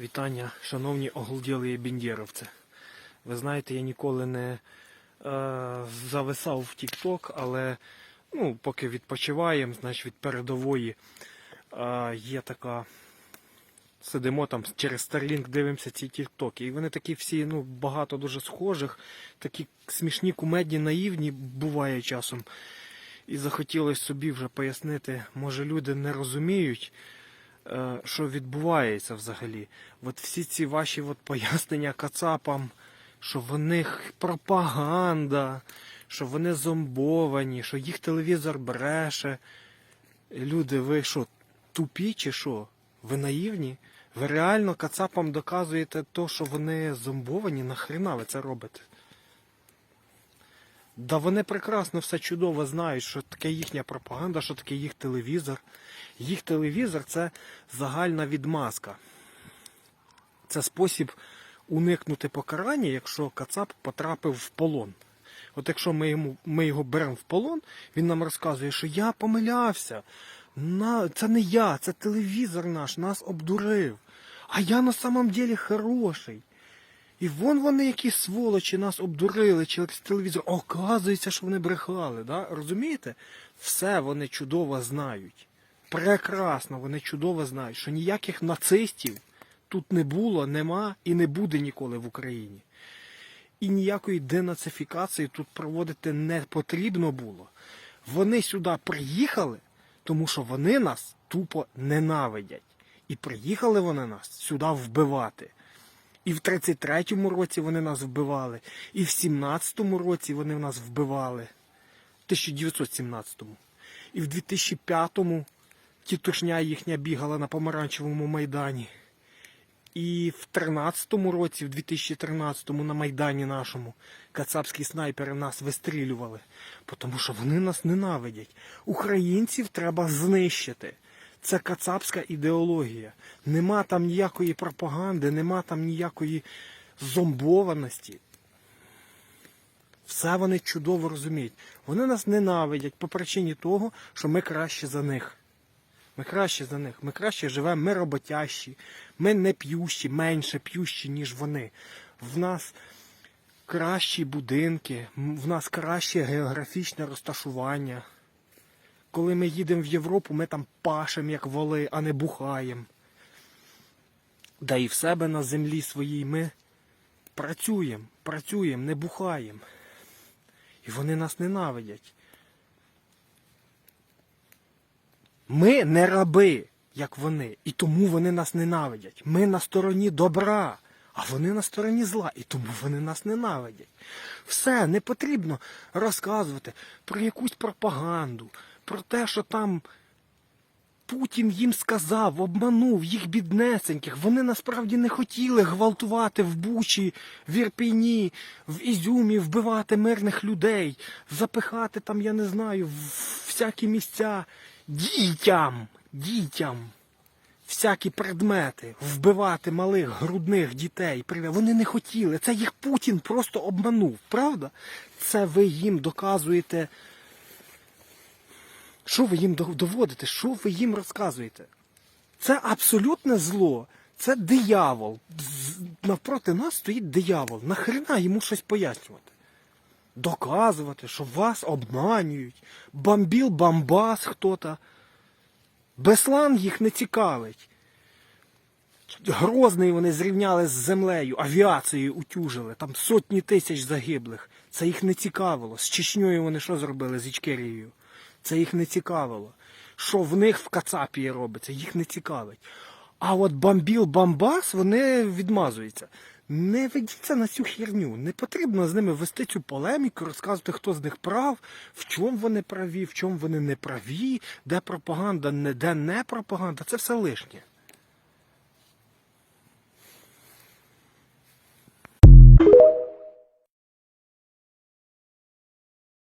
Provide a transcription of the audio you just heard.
Вітання, шановні оголділі бендєровці. Ви знаєте, я ніколи не е, зависав в TikTok, але ну, поки відпочиваємо, значить від передової е, є така. Сидимо там через Starlink, дивимося ці тіктоки. І вони такі всі, ну, багато дуже схожих, такі смішні, кумедні, наївні буває часом. І захотілося собі вже пояснити, може люди не розуміють, що відбувається взагалі. От всі ці ваші от пояснення кацапам, що в них пропаганда, що вони зомбовані, що їх телевізор бреше. Люди, ви що, тупі чи що? Ви наївні? Ви реально кацапам доказуєте то, що вони зомбовані? Нахрена ви це робите? Да вони прекрасно все чудово знають, що таке їхня пропаганда, що таке їх телевізор. Їх телевізор це загальна відмазка. Це спосіб уникнути покарання, якщо Кацап потрапив в полон. От якщо ми, йому, ми його беремо в полон, він нам розказує, що я помилявся. На, це не я, це телевізор наш, нас обдурив. А я на самом деле хороший. І вон вони, які сволочі, нас обдурили через телевізор. Оказується, що вони брехали. Да? Розумієте? Все вони чудово знають. Прекрасно, вони чудово знають, що ніяких нацистів тут не було, нема і не буде ніколи в Україні. І ніякої денацифікації тут проводити не потрібно було. Вони сюди приїхали, тому що вони нас тупо ненавидять. І приїхали вони нас сюди вбивати. І в 33-му році вони нас вбивали, і в 17-му році вони нас вбивали. в 1917-му. І в 2005-му тітушня їхня бігала на помаранчевому майдані. І в 13-му році, в 2013-му на Майдані нашому кацапські снайпери нас вистрілювали, тому що вони нас ненавидять. Українців треба знищити. Це кацапська ідеологія. Нема там ніякої пропаганди, нема там ніякої зомбованості. Все вони чудово розуміють. Вони нас ненавидять по причині того, що ми краще за них. Ми краще за них. Ми краще живемо, ми роботящі, ми не п'ющі, менше п'ющі, ніж вони. В нас кращі будинки, в нас краще географічне розташування. Коли ми їдемо в Європу, ми там пашемо, як воли, а не бухаємо. Да і в себе на землі своїй ми працюємо, працюємо, не бухаємо. І вони нас ненавидять. Ми не раби, як вони, і тому вони нас ненавидять. Ми на стороні добра, а вони на стороні зла, і тому вони нас ненавидять. Все, не потрібно розказувати про якусь пропаганду, про те, що там Путін їм сказав, обманув їх біднесеньких. Вони насправді не хотіли гвалтувати в Бучі, в Ірпіні, в Ізюмі, вбивати мирних людей, запихати там, я не знаю, в всякі місця дітям, дітям. Всякі предмети, вбивати малих грудних дітей. Вони не хотіли. Це їх Путін просто обманув, правда? Це ви їм доказуєте. Що ви їм доводите? Що ви їм розказуєте? Це абсолютне зло. Це диявол. Навпроти нас стоїть диявол. Нахрена йому щось пояснювати? Доказувати, що вас обманюють. Бамбіл бамбас хто-то. Беслан їх не цікавить. Грозний вони зрівняли з землею, авіацією утюжили, там сотні тисяч загиблих. Це їх не цікавило. З Чечньою вони що зробили з Ічкерією? Це їх не цікавило. Що в них в Кацапії робиться, їх не цікавить. А от бамбіл бамбас вони відмазуються. Не ведіться на цю херню. Не потрібно з ними вести цю полеміку, розказувати, хто з них прав, в чому вони праві, в чому вони не праві, де пропаганда, де не пропаганда. Це все лишнє.